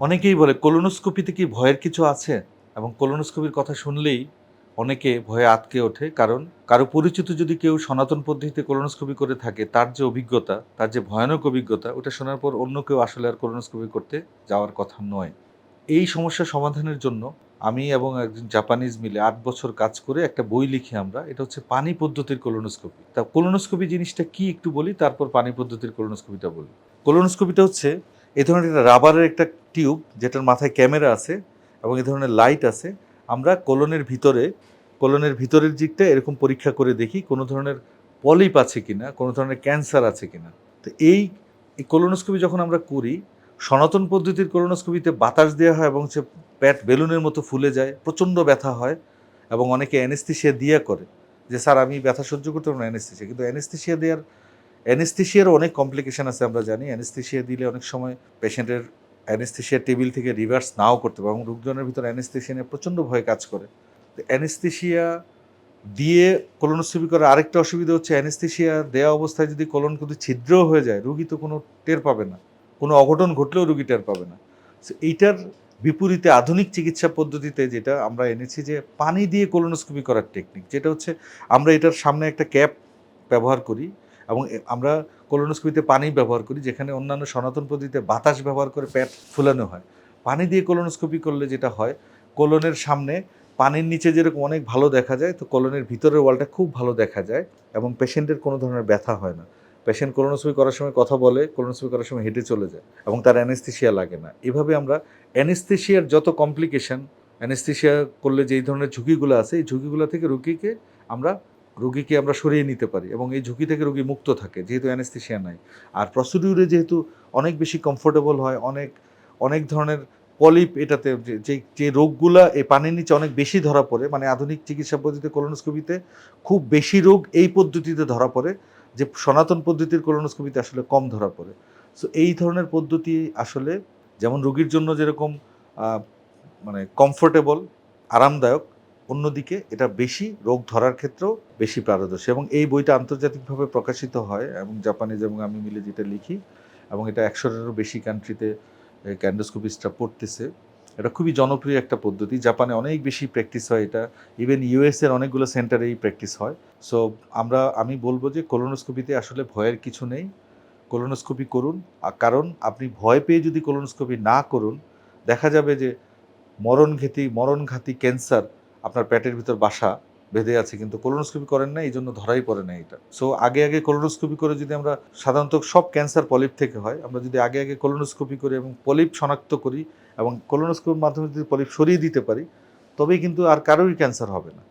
অনেকেই বলে, কোলোনোস্কোপিতে কি ভয়ের কিছু আছে? এবং কোলোনোস্কোপির কথা শুনলেই অনেকে ভয়ে আটকে ওঠে। কারণ, কারও পরিচিত যদি কেউ সনাতন পদ্ধতিতে কোলোনোস্কোপি করে থাকে, তার যে অভিজ্ঞতা, তার যে ভয়ানক অভিজ্ঞতা, ওটা শোনার পর অন্য কেউ আসলে আর কোলোনোস্কোপি করতে যাওয়ার কথা নয়। এই সমস্যা সমাধানের জন্য আমি এবং একজন জাপানিজ মিলে আট বছর কাজ করে একটা বই লিখি আমরা। এটা হচ্ছে পানি পদ্ধতির কোলোনোস্কোপি। তা কোলোনোস্কোপি জিনিসটা কি একটু বলি, তারপর পানি পদ্ধতির কোলোনোস্কোপিটা বলি। কোলোনোস্কোপিটা হচ্ছে এই ধরনের একটা রাবারের একটা টিউব যেটার মাথায় ক্যামেরা আছে এবং এই ধরনের লাইট আছে, আমরা কোলনের ভিতরে, কোলনের ভিতরের দিকটা এরকম পরীক্ষা করে দেখি কোনো ধরনের পলিপ আছে কিনা, কোনো ধরনের ক্যান্সার আছে কিনা। তো এই কোলোনোস্কোপি যখন আমরা করি, সনাতন পদ্ধতির কোলোনোস্কোপিতে বাতাস দেওয়া হয় এবং সে প্যাট বেলুনের মতো ফুলে যায়, প্রচণ্ড ব্যথা হয় এবং অনেকে অ্যানেস্থিসিয়া দিয়া করে। যে স্যার আমি ব্যথা সহ্য করতে পারব না কিন্তু অ্যানেস্থিসিয়া দেওয়ার অ্যানেস্থিসিয়ারও অনেক কমপ্লিকেশান আছে, আমরা জানি। অ্যানেস্থিসিয়া দিলে অনেক সময় পেশেন্টের অ্যানেস্থিসিয়া টেবিল থেকে রিভার্স নাও করতে পারে এবং রোগজনের ভিতরে অ্যানেস্থিসিয়া নিয়ে প্রচণ্ড ভয় কাজ করে। তো অ্যানেস্থিসিয়া দিয়ে কোলোনোস্কোপি করার আরেকটা অসুবিধা হচ্ছে অ্যানেস্থিসিয়া দেওয়া অবস্থায় যদি কোলন কিন্তু ছিদ্রও হয়ে যায়, রুগী তো কোনো টের পাবে না। কোনো অঘটন ঘটলেও রুগী টের পাবে না। So এইটার বিপরীতে আধুনিক চিকিৎসা পদ্ধতিতে যেটা আমরা এনেছি যে পানি দিয়ে কোলোনোস্কোপি করার টেকনিক যেটা হচ্ছে আমরা এটার সামনে একটা ক্যাপ ব্যবহার করি। এবং আমরা কোলোনোস্কোপিতে পানি ব্যবহার করি, যেখানে অন্যান্য সনাতন পদ্ধতিতে বাতাস ব্যবহার করে প্যাট ফুলানো হয়। পানি দিয়ে কোলোনোস্কোপি করলে যেটা হয় কোলনের সামনে পানির নিচে যেরকম অনেক ভালো দেখা যায়, তো কোলনের ভিতরের ওয়ালটা খুব ভালো দেখা যায় এবং পেশেন্টের কোনো ধরনের ব্যথা হয় না। পেশেন্ট কোলোনোস্কোপি করার সময় কথা বলে কোলোনোস্কোপি করার সময় হেঁটে চলে যায় এবং তার অ্যানেস্থেশিয়া লাগে না। এভাবে আমরা অ্যানেস্থেশিয়ার যত কমপ্লিকেশন অ্যানেস্থেশিয়া করলে যেই ধরনের ঝুঁকিগুলো আছে, এই ঝুঁকিগুলো থেকে রুগীকে আমরা রুগীকে আমরা সরিয়ে নিতে পারি এবং এই ঝুঁকি থেকে রুগী মুক্ত থাকে, যেহেতু অ্যানেস্থেশিয়া নাই। আর প্রসিডিউরে যেহেতু অনেক বেশি কমফোর্টেবল হয়, অনেক অনেক ধরনের পলিপ এটাতে যে- যে রোগগুলা এই পানির নিচে অনেক বেশি ধরা পড়ে মানে আধুনিক চিকিৎসা পদ্ধতিতে কোলোনোস্কোপিতে খুব বেশি রোগ এই পদ্ধতিতে ধরা পড়ে, যে সনাতন পদ্ধতির কোলোনোস্কোপিতে আসলে কম ধরা পড়ে। সো এই ধরনের পদ্ধতি আসলে যেমন রোগীর জন্য যেরকম মানে কমফোর্টেবল আরামদায়ক অন্যদিকে এটা বেশি রোগ ধরার ক্ষেত্রেও বেশি পারদর্শী এবং এই বইটা আন্তর্জাতিকভাবে প্রকাশিত হয় এবং জাপানিজ এবং আমি মিলে যেটা লিখি এবং এটা একশোটারও বেশি কান্ট্রিতে ক্যান্ডোস্কোপিস্টরা পড়তেছে। এটা খুবই জনপ্রিয় একটা পদ্ধতি। জাপানে অনেক বেশি প্র্যাকটিস হয় এটা। ইভেন ইউএস এর অনেকগুলো সেন্টারেই প্র্যাকটিস হয়। সো আমরা, আমি বলব যে কোলোনোস্কোপিতে আসলে ভয়ের কিছু নেই। কোলোনোস্কোপি করুন। কারণ, আপনি ভয় পেয়ে যদি কোলোনোস্কোপি না করুন, দেখা যাবে যে মরণঘাতী মরণঘাতী ক্যান্সার আপনার পেটের ভিতর বাসা বেঁধে আছে কিন্তু কোলোনোস্কোপি করেন না এই জন্য ধরাই পড়ে না এটা। সো আগে আগে কোলোনোস্কোপি করে যদি আমরা সাধারণত সব ক্যান্সার পলিপ থেকে হয়, আমরা যদি আগে আগে কোলোনোস্কোপি করি এবং পলিপ শনাক্ত করি এবং কোলোনোস্কোপির মাধ্যমে যদি পলিপ সরিয়ে দিতে পারি, তবেই কিন্তু আর কারোরই ক্যান্সার হবে না।